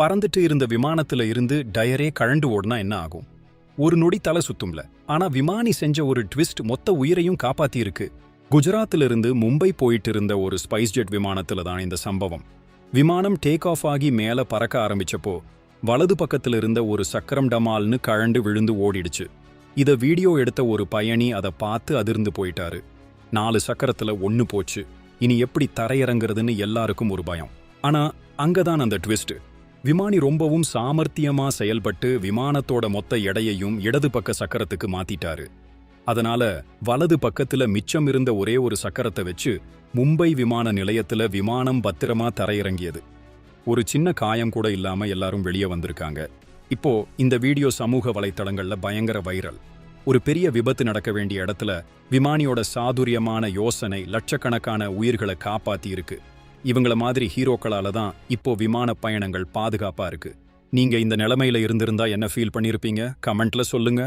பறந்துட்டு இருந்த விமானத்துல இருந்து டயரே கழண்டு ஓடுனா என்ன ஆகும்? ஒரு நொடி தலை சுத்தும்ல. ஆனா விமானி செஞ்ச ஒரு ட்விஸ்ட் மொத்த உயிரையும் காப்பாத்தி இருக்கு குஜராத்ல இருந்து மும்பை போயிட்டு இருந்த ஒரு ஸ்பைஸ் ஜெட் விமானத்துல தான் இந்த சம்பவம். விமானம் டேக் ஆஃப் ஆகி மேல பறக்க ஆரம்பிச்சப்போ வலது பக்கத்துல இருந்த ஒரு சக்கரம் டமால்னு கழண்டு விழுந்து ஓடிடுச்சு. இத வீடியோ எடுத்த ஒரு பயணி அதை பார்த்து அதிர்ந்து போயிட்டாரு. நாலு சக்கரத்துல ஒன்னு போச்சு. இனி எப்படி தரையிறங்குறதுன்னு எல்லாருக்கும் ஒரு பயம். ஆனா அங்கதான் அந்த ட்விஸ்ட். விமானி ரொம்பவும் சாமர்த்தியமா செயல்பட்டு விமானத்தோட மொத்த எடையையும் இடது பக்க சக்கரத்துக்கு மாத்திட்டாரு. அதனால வலது பக்கத்துல மிச்சம் இருந்த ஒரே ஒரு சக்கரத்தை வச்சு மும்பை விமான நிலையத்துல விமானம் பத்திரமா தரையிறங்கியது. ஒரு சின்ன காயம் கூட இல்லாம எல்லாரும் வெளியே வந்திருக்காங்க. இப்போ இந்த வீடியோ சமூக வலைத்தளங்கள்ல பயங்கர வைரல். ஒரு பெரிய விபத்து நடக்க வேண்டிய இடத்துல விமானியோட சாதுரியமான யோசனை லட்சக்கணக்கான உயிர்களை காப்பாத்தி இருக்கு இவங்கள மாதிரி ஹீரோக்களால தான் இப்போ விமான பயணங்கள் பாதுகாப்பா இருக்கு. நீங்க இந்த நிலைமையில இருந்திருந்தா என்ன ஃபீல் பண்ணிருப்பீங்க? கமெண்ட்ல சொல்லுங்க.